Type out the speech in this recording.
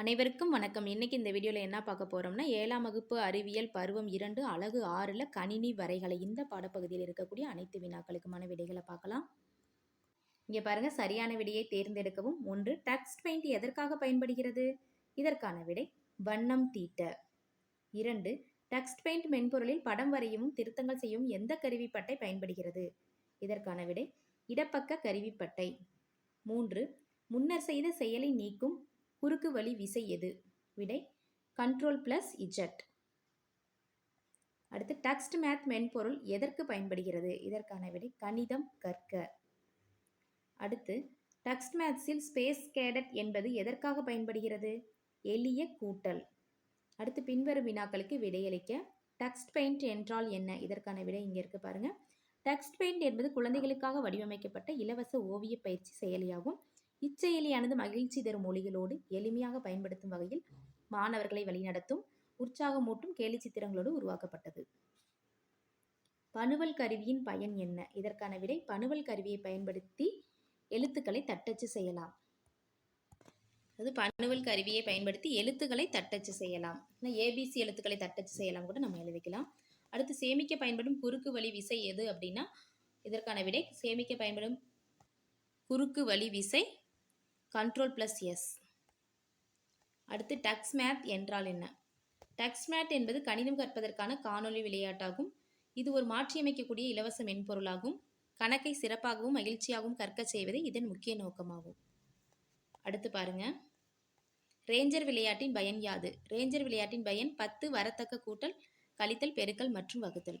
அனைவருக்கும் வணக்கம். இன்னைக்கு இந்த வீடியோவில் என்ன பார்க்க போகிறோம்னா ஏழாம் வகுப்பு அறிவியல் பருவம் இரண்டு அழகு ஆறில் கணினி வரைகளை இந்த பாடப்பகுதியில் இருக்கக்கூடிய அனைத்து வினாக்களுக்குமான விடைகளை பார்க்கலாம். இங்கே பாருங்கள் சரியான விடையை தேர்ந்தெடுக்கவும். ஒன்று டக்ஸ் பெயிண்ட் எதற்காக பயன்படுகிறது? இதற்கான விடை வண்ணம் தீட்ட. இரண்டு டக்ஸ்ட் பெயிண்ட் மென்பொருளில் படம் வரையவும் திருத்தங்கள் செய்யவும் எந்த கருவிப்பட்டை பயன்படுகிறது? இதற்கான விடை இடப்பக்க கருவிப்பட்டை. மூன்று முன்னர் செய்த செயலை நீக்கும் குறுக்கு வழி விசை எது? விடை கண்ட்ரோல் ப்ளஸ் இஜெட் அடுத்து டெக்ஸ்ட் மேத் மென்பொருள் எதற்கு பயன்படுகிறது? இதற்கான விடை கணிதம் கற்க. அடுத்து டெக்ஸ்ட் மேத்ஸில் ஸ்பேஸ் கேடட் என்பது எதற்காக பயன்படுகிறது? எளிய கூட்டல். அடுத்து பின்வரும் வினாக்களுக்கு விடையளிக்க டெக்ஸ்ட் பெயிண்ட் என்றால் என்ன? இதற்கான விடை இங்கே இருக்குது பாருங்கள் டெக்ஸ்ட் பெயிண்ட் என்பது குழந்தைகளுக்காக வடிவமைக்கப்பட்ட இலவச ஓவிய பயிற்சி செயலியாகும். இச்செயலியானது மகிழ்ச்சி தரும் மொழிகளோடு எளிமையாக பயன்படுத்தும் வகையில் மாணவர்களை வழிநடத்தும் உற்சாகமூட்டும் கேலி சித்திரங்களோடு உருவாக்கப்பட்டது. பணுவல் கருவியின் பயன் என்ன? இதற்கான விடை பணுவல் கருவியை பயன்படுத்தி எழுத்துக்களை தட்டச்சு செய்யலாம். அது பணுவல் கருவியை பயன்படுத்தி எழுத்துக்களை தட்டச்சு செய்யலாம். இல்லை ஏபிசி எழுத்துக்களை தட்டச்சு செய்யலாம் கூட நம்ம எழுதிக்கலாம். அடுத்து சேமிக்க பயன்படும் குறுக்கு வழி விசை எது அப்படின்னா இதற்கான விடை சேமிக்க பயன்படும் குறுக்கு வழி விசை கண்ட்ரோல் ப்ளஸ் எஸ் அடுத்து டக்ஸ் மேத் என்றால் என்ன? டக்ஸ் மேத் என்பது கணிதம் கற்பதற்கான காணொளி விளையாட்டாகும். இது ஒரு மாற்றியமைக்கக்கூடிய இலவச மென்பொருளாகும். கணக்கை சிறப்பாகவும் மகிழ்ச்சியாகவும் கற்கச் செய்வதே இதன் முக்கிய நோக்கமாகும். அடுத்து பாருங்க. ரேஞ்சர் விளையாட்டின் பயன் யாது? ரேஞ்சர் விளையாட்டின் பயன் பத்து வரத்தக்க கூட்டல் கழித்தல் பெருக்கல் மற்றும் வகுத்தல்.